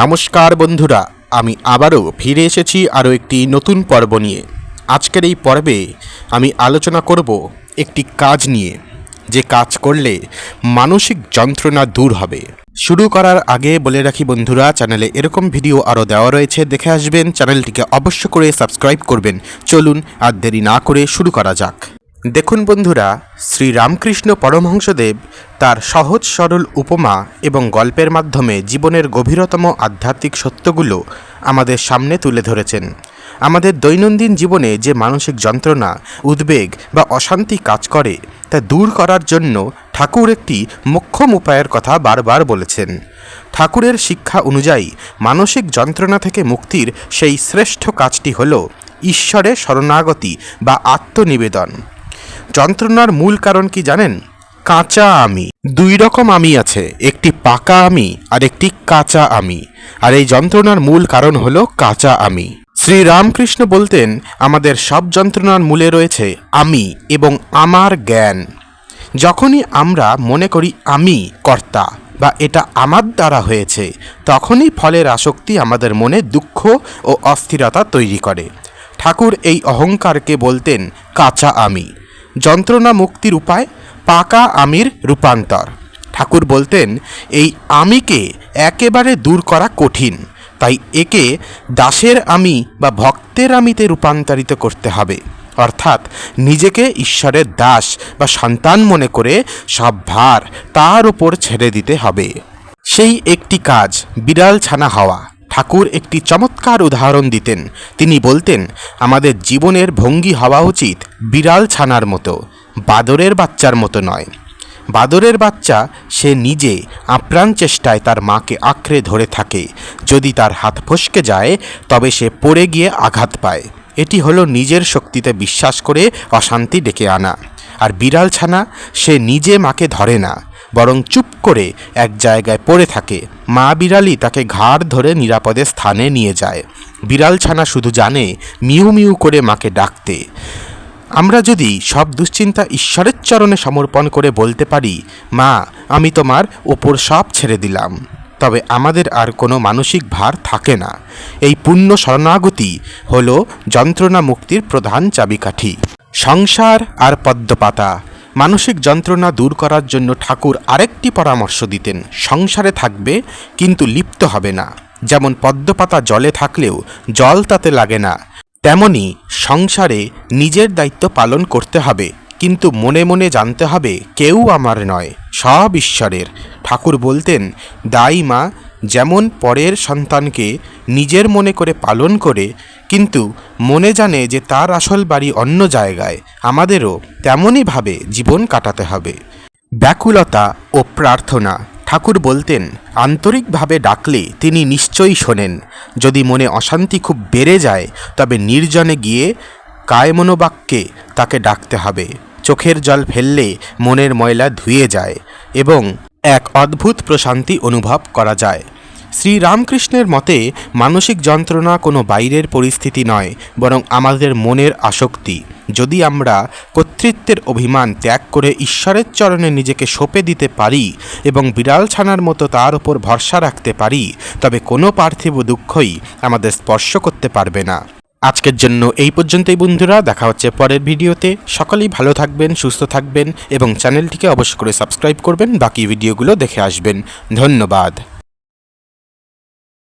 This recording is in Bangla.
নমস্কার বন্ধুরা, আমি আবারও ফিরে এসেছি আরও একটি নতুন পর্ব নিয়ে। আজকের এই পর্বে আমি আলোচনা করব একটি কাজ নিয়ে, যে কাজ করলে মানসিক যন্ত্রণা দূর হবে। শুরু করার আগে বলে রাখি বন্ধুরা, চ্যানেলে এরকম ভিডিও আরও দেওয়া রয়েছে, দেখে আসবেন। চ্যানেলটিকে অবশ্য করে সাবস্ক্রাইব করবেন। চলুন আর দেরি না করে শুরু করা যাক। দেখুন বন্ধুরা, শ্রী রামকৃষ্ণ পরমহংসদেব তার সহজ সরল উপমা এবং গল্পের মাধ্যমে জীবনের গভীরতম আধ্যাত্মিক সত্যগুলো আমাদের সামনে তুলে ধরেছেন। আমাদের দৈনন্দিন জীবনে যে মানসিক যন্ত্রণা, উদ্বেগ বা অশান্তি কাজ করে, তা দূর করার জন্য ঠাকুর একটি মোক্ষম উপায়ের কথা বারবার বলেছেন। ঠাকুরের শিক্ষা অনুযায়ী মানসিক যন্ত্রণা থেকে মুক্তির সেই শ্রেষ্ঠ কাজটি হল ঈশ্বরে শরণাগতি বা আত্মনিবেদন। যন্ত্রণার মূল কারণ কি জানেন? কাঁচা আমি। দুই রকম আমি আছে, একটি পাকা আমি আর একটি কাঁচা আমি। আর এই যন্ত্রণার মূল কারণ হলো কাঁচা আমি। শ্রী রামকৃষ্ণ বলতেন, আমাদের সব যন্ত্রণার মূলে রয়েছে আমি এবং আমার জ্ঞান। যখনই আমরা মনে করি আমি কর্তা বা এটা আমার দ্বারা হয়েছে, তখনই ফলের আসক্তি আমাদের মনে দুঃখ ও অস্থিরতা তৈরি করে। ঠাকুর এই অহংকারকে বলতেন, কাঁচা আমি। যন্ত্রণা মুক্তির উপায় পাকা আমির রূপান্তর। ঠাকুর বলতেন, এই আমিকে একেবারে দূর করা কঠিন। তাই একে দাসের আমি বা ভক্তের আমিতে রূপান্তরিত করতে হবে। অর্থাৎ নিজেকে ঈশ্বরের দাস বা সন্তান মনে করে সব ভার তার উপর ছেড়ে দিতে হবে। সেই একটি কাজ বিড়াল ছানা হওয়া। ঠাকুর একটি চমৎকার উদাহরণ দিতেন। তিনি বলতেন, আমাদের জীবনের ভঙ্গি হওয়া উচিত বিড়াল ছানার মতো, বাদরের বাচ্চার মতো নয়। বাদরের বাচ্চা সে নিজে আপ্রাণ চেষ্টায় তার মাকে আঁকড়ে ধরে থাকে। যদি তার হাত ফসকে যায়, তবে সে পড়ে গিয়ে আঘাত পায়। এটি হলো নিজের শক্তিতে বিশ্বাস করে অশান্তি ডেকে আনা। আর বিড়াল ছানা সে নিজে মাকে ধরে না। বরং চুপ করে এক জায়গায় পড়ে থাকে। মা বিড়ালই তাকে ঘাড় ধরে নিরাপদে স্থানে নিয়ে যায়। বিড়াল ছানা শুধু জানে, মিউ মিউ করে মাকে ডাকতে। আমরা যদি সব দুশ্চিন্তা ঈশ্বরের চরণে সমর্পণ করে বলতে পারি, মা, আমি তোমার ওপর সব ছেড়ে দিলাম। তবে আমাদের আর কোনো মানসিক ভার থাকে না। এই পুণ্য শরণাগতি হল যন্ত্রণা মুক্তির প্রধান চাবিকাঠি। সংসার আর পদ্মপাতা। মানসিক যন্ত্রণা দূর করার জন্য ঠাকুর আরেকটি পরামর্শ দিতেন, সংসারে থাকবে কিন্তু লিপ্ত হবে না। যেমন পদ্মপাতা জলে থাকলেও জল তাতে লাগে না, তেমনি সংসারে নিজের দায়িত্ব পালন করতে হবে, কিন্তু মনে মনে জানতে হবে কেউ আমার নয়, সব ঈশ্বরের। ঠাকুর বলতেন দাই মা যেমন পরের সন্তানকে নিজের মনে করে পালন করে, কিন্তু মনে জানে যে তার আসল বাড়ি অন্য জায়গায়, আমাদেরও তেমনইভাবে জীবন কাটাতে হবে। ব্যাকুলতা ও প্রার্থনা, ঠাকুর বলতেন, আন্তরিকভাবে ডাকলে তিনি নিশ্চয়ই শোনেন। যদি মনে অশান্তি খুব বেড়ে যায়, তবে নির্জনে গিয়ে কায়মনোবাক্যে তাকে ডাকতে হবে। চোখের জল ফেললে মনের ময়লা ধুয়ে যায় এবং এক অদ্ভুত প্রশান্তি অনুভব করা যায়। শ্রী রামকৃষ্ণের মতে, মানসিক যন্ত্রণা কোনো বাইরের পরিস্থিতি নয়, বরং আমাদের মনের আসক্তি। যদি আমরা কর্তৃত্বের অভিমান ত্যাগ করে ঈশ্বরের চরণে নিজেকে সঁপে দিতে পারি এবং বিড়াল ছানার মতো তার উপর ভরসা রাখতে পারি, তবে কোনো পার্থিব দুঃখই আমাদের স্পর্শ করতে পারবে না। আজকের জন্য এই পর্যন্তই বন্ধুরা, দেখা হচ্ছে পরের ভিডিওতে। সকলেই ভালো থাকবেন, সুস্থ থাকবেন এবং চ্যানেলটিকে অবশ্য করে সাবস্ক্রাইব করবেন, বাকি ভিডিওগুলো দেখে আসবেন। ধন্যবাদ।